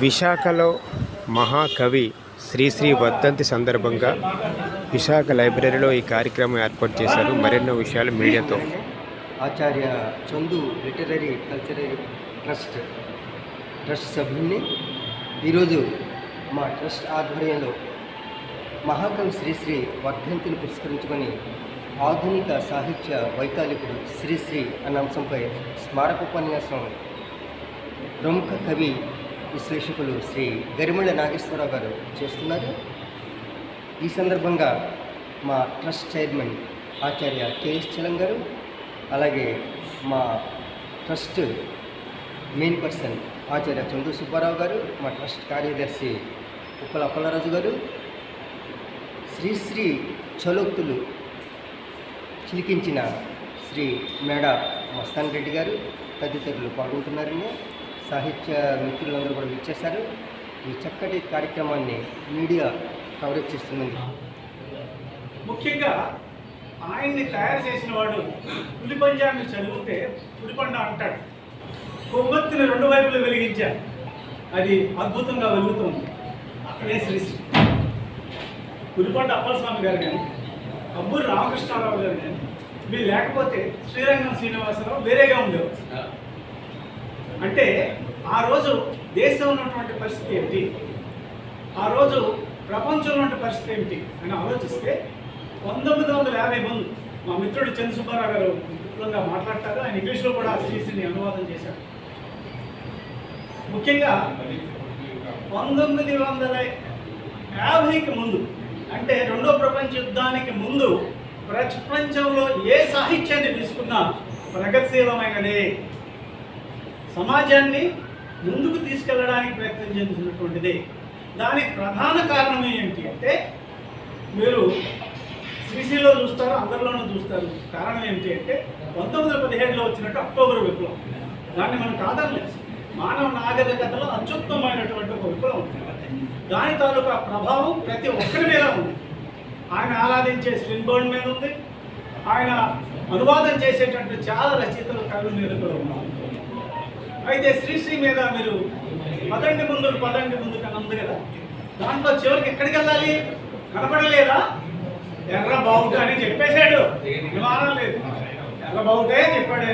విశాఖలో మహాకవి శ్రీశ్రీ వర్ధంతి సందర్భంగా విశాఖ లైబ్రరీలో ఈ కార్యక్రమం ఏర్పాటు చేశారు. మరెన్నో విషయాలు మీడియాతో. Acharya Chandu literary cultural trust trust సభ్యుల్ని ఈరోజు మా ట్రస్ట్ ఆధ్వర్యంలో మహాకవి శ్రీశ్రీ వర్ధంతిని పురస్కరించుకొని ఆధునిక సాహిత్య వైతాళికుడు శ్రీశ్రీ అన్న అంశంపై స్మారక ఉపన్యాసం ప్రముఖ కవి విశ్లేషకులు శ్రీ గరిమళ్ళ నాగేశ్వరరావు గారు చేస్తున్నారు. ఈ సందర్భంగా మా trust chairman Acharya KS Chalam garu అలాగే మా trust main person Acharya Chandru Subbarao garu మా ట్రస్ట్ కార్యదర్శి ఉప్పల అప్పలరాజు గారు శ్రీశ్రీ చలోక్తులు చిలికించిన శ్రీ మేడ మస్తాన్ రెడ్డి గారు తదితరులు పాల్గొంటున్నారని సాహిత్య మిత్రులందరూ కూడా విచ్చేశారు. ఈ చక్కటి కార్యక్రమాన్ని మీడియా కవరేజ్ చేస్తున్నది. ముఖ్యంగా ఆయన్ని తయారు చేసిన వాడు పులి పంజాన్ని చదివితే పులిపండ అంటాడు. కొవ్వొత్తిని రెండు వైపులు వెలిగించారు అది అద్భుతంగా వెలుగుతుంది. అక్కడే శ్రీశ్రీ పులిపండ అప్పలస్వామి గారు కానీ అబ్బూరి రామకృష్ణారావు గారు కానీ వీళ్ళు లేకపోతే శ్రీరంగం శ్రీనివాసరావు వేరేగా ఉండేవారు. అంటే ఆ రోజు దేశంలో ఉన్నటువంటి పరిస్థితి ఏంటి? ఆ రోజు ప్రపంచంలో ఉన్న పరిస్థితి ఏమిటి అని ఆలోచిస్తే పంతొమ్మిది వందల యాభై ముందు మా మిత్రుడు చంద్రసుబ్బారావు గారు విపులంగా మాట్లాడతారు. ఆయన ఇంగ్లీష్లో కూడా శ్రీశ్రీని అనువాదం చేశారు. ముఖ్యంగా పంతొమ్మిది వందల యాభైకి ముందు అంటే రెండో ప్రపంచ యుద్ధానికి ముందు ప్రపంచంలో ఏ సాహిత్యాన్ని తీసుకున్నా ప్రగతిశీలమైనదే. సమాజాన్ని ముందుకు తీసుకెళ్ళడానికి ప్రయత్నం చేస్తున్నటువంటిదే. దానికి ప్రధాన కారణం ఏంటి అంటే మీరు సిసిలో చూస్తారు అందరిలోనూ చూస్తారు. కారణం ఏంటి అంటే పంతొమ్మిది వందల పదిహేడులో వచ్చినట్టు అక్టోబర్ విప్లవం. దాన్ని మనం కాదనలేదు మానవ నాగరికతలో అత్యుత్తమైనటువంటి ఒక విప్లవం దాని తాలూకా ప్రభావం ప్రతి ఒక్కరి మీద ఉంది. ఆయన ఆరాధించే స్విన్బర్న్ మీద ఉంది. ఆయన అనువాదం చేసేటటువంటి చాలా రచయితలు కవుల మీద కూడా ఉన్నారు. అయితే శ్రీశ్రీ మీద మీరు పదండి ముందు పదండి ముందు అని ఉంది కదా. దాంట్లో చివరికి ఎక్కడికి వెళ్ళాలి? కనపడలేదా? ఎర్ర బావుట అని చెప్పేశాడు. విమానం లేదు. ఎర్ర బావుటే చెప్పాడు